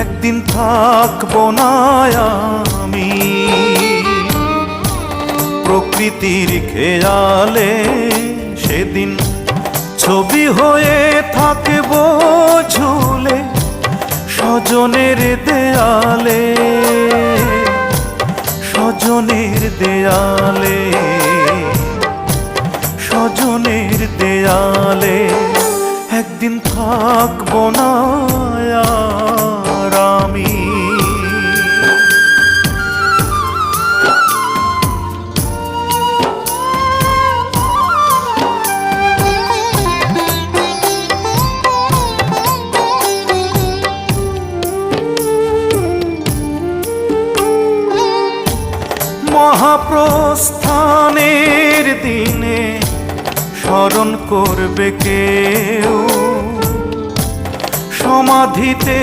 একদিন থাকব না আমি। প্রকৃতির খেয়ালে সেদিন ছবি হয়ে থাকব ঝুলে স্বজনের দেয়ালে। স্বজনের দেয়ালে। স্বজনের দেয়ালে একদিন থাকব না মহাপ্রস্থানের দিনে স্মরণ করবে কেউ। সমাধিতে